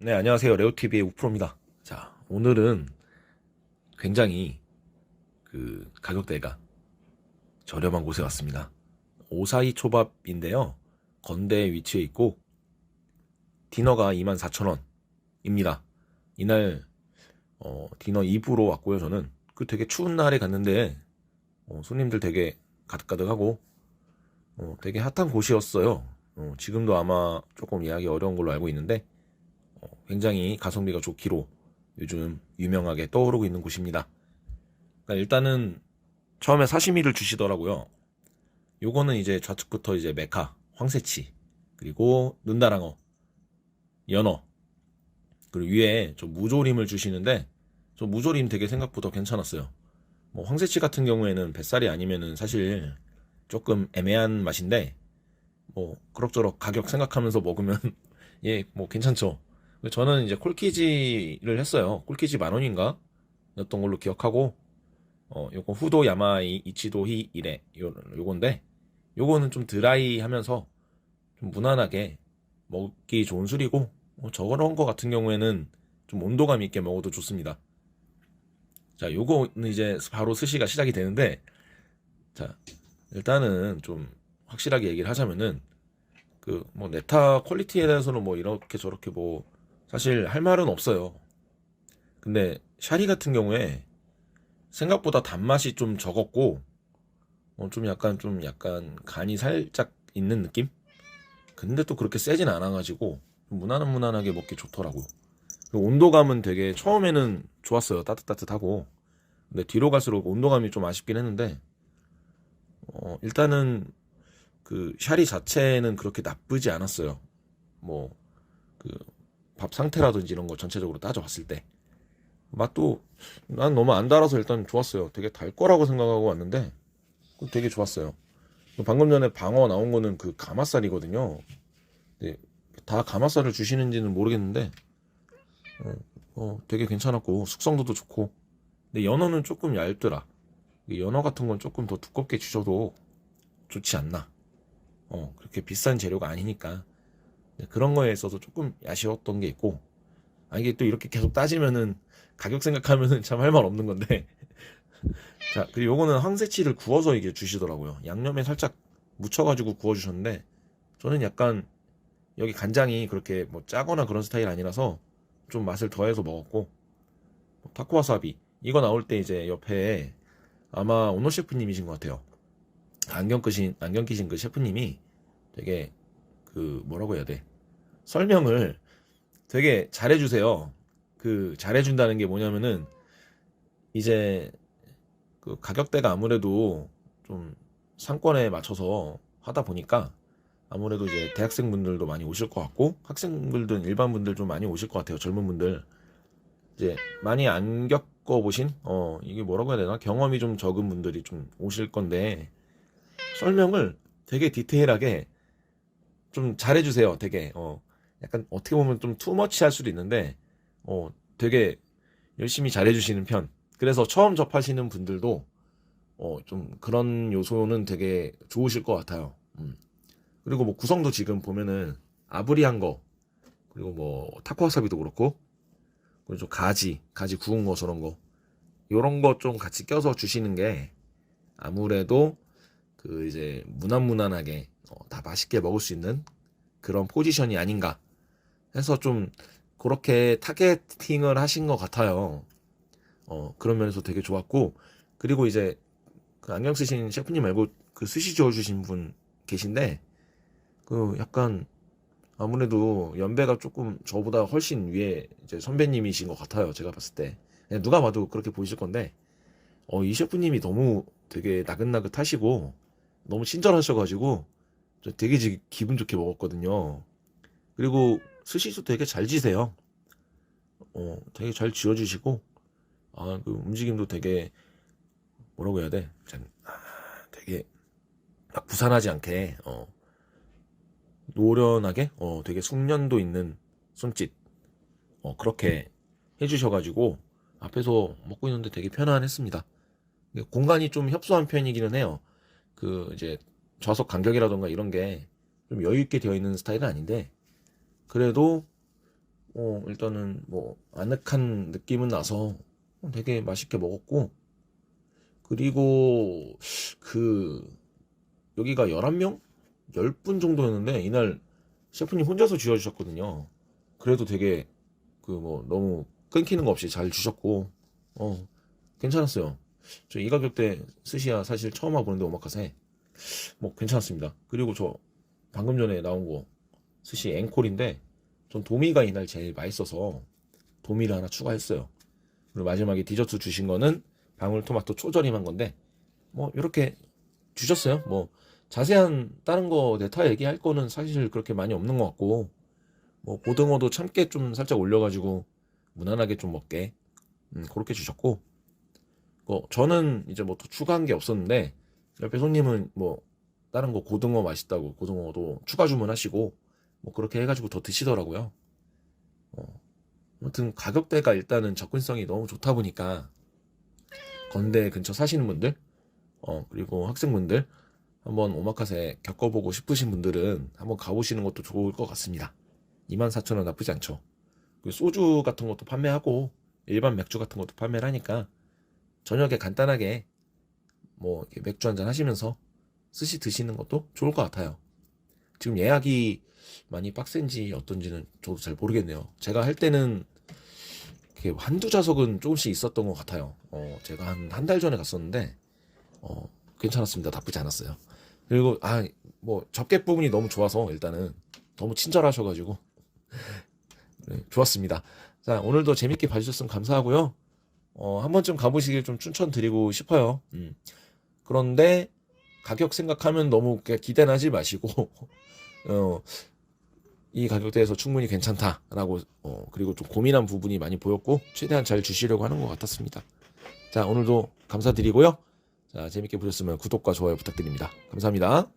네, 안녕하세요. 레오TV의 우프로입니다. 자, 오늘은 굉장히 그 가격대가 저렴한 곳에 왔습니다. 오사이 초밥인데요. 건대에 위치해 있고, 디너가 24,000원입니다. 이날, 어, 디너 2부로 왔고요, 저는. 그 되게 추운 날에 갔는데, 어, 손님들 되게 가득가득하고, 어, 되게 핫한 곳이었어요. 어, 지금도 아마 조금 예약이 어려운 걸로 알고 있는데, 어, 굉장히 가성비가 좋기로 요즘 유명하게 떠오르고 있는 곳입니다. 그러니까 일단은 처음에 사시미를 주시더라고요. 요거는 이제 좌측부터 이제 메카, 황새치, 그리고 눈다랑어, 연어, 그리고 위에 좀 무조림을 주시는데 저 무조림 되게 생각보다 괜찮았어요. 뭐 황새치 같은 경우에는 뱃살이 아니면은 사실 조금 애매한 맛인데 뭐 그럭저럭 가격 생각하면서 먹으면 예, 뭐 괜찮죠. 저는 이제 콜키지를 했어요. 콜키지 만 원인가? 였던 걸로 기억하고, 어, 요거 후도 야마이 이치도히 이래. 요, 요건데, 요거는 좀 드라이 하면서 좀 무난하게 먹기 좋은 술이고, 뭐 저런 거 같은 경우에는 좀 온도감 있게 먹어도 좋습니다. 자, 요거는 이제 바로 스시가 시작이 되는데, 자, 일단은 좀 확실하게 얘기를 하자면은, 그, 뭐, 네타 퀄리티에 대해서는 뭐, 이렇게 저렇게 뭐, 사실 할 말은 없어요. 근데 샤리 같은 경우에 생각보다 단맛이 좀 적었고 어, 좀 약간 좀 약간 간이 살짝 있는 느낌? 근데 또 그렇게 세진 않아가지고 무난한 무난하게 먹기 좋더라고요. 온도감은 되게 처음에는 좋았어요. 따뜻따뜻하고. 근데 뒤로 갈수록 온도감이 좀 아쉽긴 했는데 어, 일단은 그 샤리 자체는 그렇게 나쁘지 않았어요. 뭐그 밥 상태라든지 이런 거 전체적으로 따져봤을 때 맛도 난 너무 안 달아서 일단 좋았어요. 되게 달 거라고 생각하고 왔는데 되게 좋았어요. 방금 전에 방어 나온 거는 그 가마살이거든요. 다 가마살을 주시는지는 모르겠는데 어, 어, 되게 괜찮았고 숙성도도 좋고 근데 연어는 조금 얇더라. 이 연어 같은 건 조금 더 두껍게 주셔도 좋지 않나. 어, 그렇게 비싼 재료가 아니니까. 네, 그런 거에 있어서 조금 아쉬웠던 게 있고, 아, 이게 또 이렇게 계속 따지면은, 가격 생각하면은 참 할 말 없는 건데. 자, 그리고 요거는 황새치를 구워서 이게 주시더라고요. 양념에 살짝 묻혀가지고 구워주셨는데, 저는 약간, 여기 간장이 그렇게 뭐 짜거나 그런 스타일 아니라서, 좀 맛을 더해서 먹었고, 뭐 타코와사비. 이거 나올 때 이제 옆에, 아마 오노 셰프님이신 것 같아요. 안경 끄신, 안경 끼신 그 셰프님이 되게, 그, 뭐라고 해야 돼. 설명을 되게 잘해주세요. 그 잘해준다는 게 뭐냐면은 이제 그 가격대가 아무래도 좀 상권에 맞춰서 하다 보니까 아무래도 이제 대학생분들도 많이 오실 것 같고 학생분들은 일반 분들 좀 많이 오실 것 같아요. 젊은 분들 이제 많이 안 겪어보신 어 이게 뭐라고 해야 되나 경험이 좀 적은 분들이 좀 오실 건데 설명을 되게 디테일하게 좀 잘해주세요. 되게 어 약간 어떻게 보면 좀 투머치 할 수도 있는데 어 되게 열심히 잘해주시는 편. 그래서 처음 접하시는 분들도 어 좀 그런 요소는 되게 좋으실 것 같아요. 음. 그리고 뭐 구성도 지금 보면은 아브리한 거 그리고 뭐 타코와사비도 그렇고 그리고 좀 가지 가지 구운 거 저런 거 요런 거 좀 같이 껴서 주시는 게 아무래도 그 이제 무난무난하게 어, 다 맛있게 먹을 수 있는 그런 포지션이 아닌가 해서 좀 그렇게 타겟팅을 하신 것 같아요. 어, 그런 면에서 되게 좋았고, 그리고 이제 그 안경 쓰신 셰프님 말고 그 스시 지어주신 분 계신데, 그 약간 아무래도 연배가 조금 저보다 훨씬 위에 이제 선배님이신 것 같아요. 제가 봤을 때. 누가 봐도 그렇게 보이실 건데, 어, 이 셰프님이 너무 되게 나긋나긋하시고, 너무 친절하셔가지고, 저 되게 지- 기분 좋게 먹었거든요. 그리고 스시도 되게 잘 지세요. 어, 되게 잘 지어주시고, 아, 그 움직임도 되게, 뭐라고 해야 돼? 참, 아, 되게, 막 부산하지 않게, 어, 노련하게, 어, 되게 숙련도 있는 손짓, 어, 그렇게 해주셔가지고, 앞에서 먹고 있는데 되게 편안했습니다. 공간이 좀 협소한 편이기는 해요. 그, 이제, 좌석 간격이라던가 이런 게 좀 여유 있게 되어 있는 스타일은 아닌데, 그래도 어, 일단은 뭐 아늑한 느낌은 나서 되게 맛있게 먹었고 그리고 그 여기가 11명? 10분 정도였는데 이날 셰프님 혼자서 지어 주셨거든요. 그래도 되게 그 뭐 너무 끊기는 거 없이 잘 주셨고 어 괜찮았어요. 저 이 가격대 스시야 사실 처음 와보는데 오마카세 뭐 괜찮았습니다. 그리고 저 방금 전에 나온 거 스시 앵콜인데 전 도미가 이날 제일 맛있어서 도미를 하나 추가했어요. 그리고 마지막에 디저트 주신 거는 방울토마토 초절임한 건데 뭐 이렇게 주셨어요. 뭐 자세한 다른 거 네타 얘기할 거는 사실 그렇게 많이 없는 것 같고 뭐 고등어도 참깨 좀 살짝 올려가지고 무난하게 좀 먹게 음, 그렇게 주셨고 어, 저는 이제 뭐 더 추가한 게 없었는데 옆에 손님은 뭐 다른 거 고등어 맛있다고 고등어도 추가 주문하시고 뭐 그렇게 해가지고 더 드시더라고요. 어, 아무튼 가격대가 일단은 접근성이 너무 좋다 보니까 건대 근처 사시는 분들 어 그리고 학생분들 한번 오마카세 겪어보고 싶으신 분들은 한번 가보시는 것도 좋을 것 같습니다. 24,000원 나쁘지 않죠. 그 소주 같은 것도 판매하고 일반 맥주 같은 것도 판매를 하니까 저녁에 간단하게 뭐 맥주 한잔 하시면서 스시 드시는 것도 좋을 것 같아요. 지금 예약이 많이 빡센지 어떤지는 저도 잘 모르겠네요. 제가 할 때는 한두 좌석은 조금씩 있었던 것 같아요. 어, 제가 한 한 달 전에 갔었는데 어, 괜찮았습니다. 나쁘지 않았어요. 그리고 아 뭐 접객 부분이 너무 좋아서 일단은 너무 친절하셔가지고 네, 좋았습니다. 자 오늘도 재밌게 봐주셨으면 감사하고요. 어, 한 번쯤 가보시길 좀 추천드리고 싶어요. 음. 그런데 가격 생각하면 너무 기대는 하지 마시고 어, 이 가격대에서 충분히 괜찮다라고 어, 그리고 좀 고민한 부분이 많이 보였고 최대한 잘 주시려고 하는 것 같았습니다. 자 오늘도 감사드리고요. 자 재밌게 보셨으면 구독과 좋아요 부탁드립니다. 감사합니다.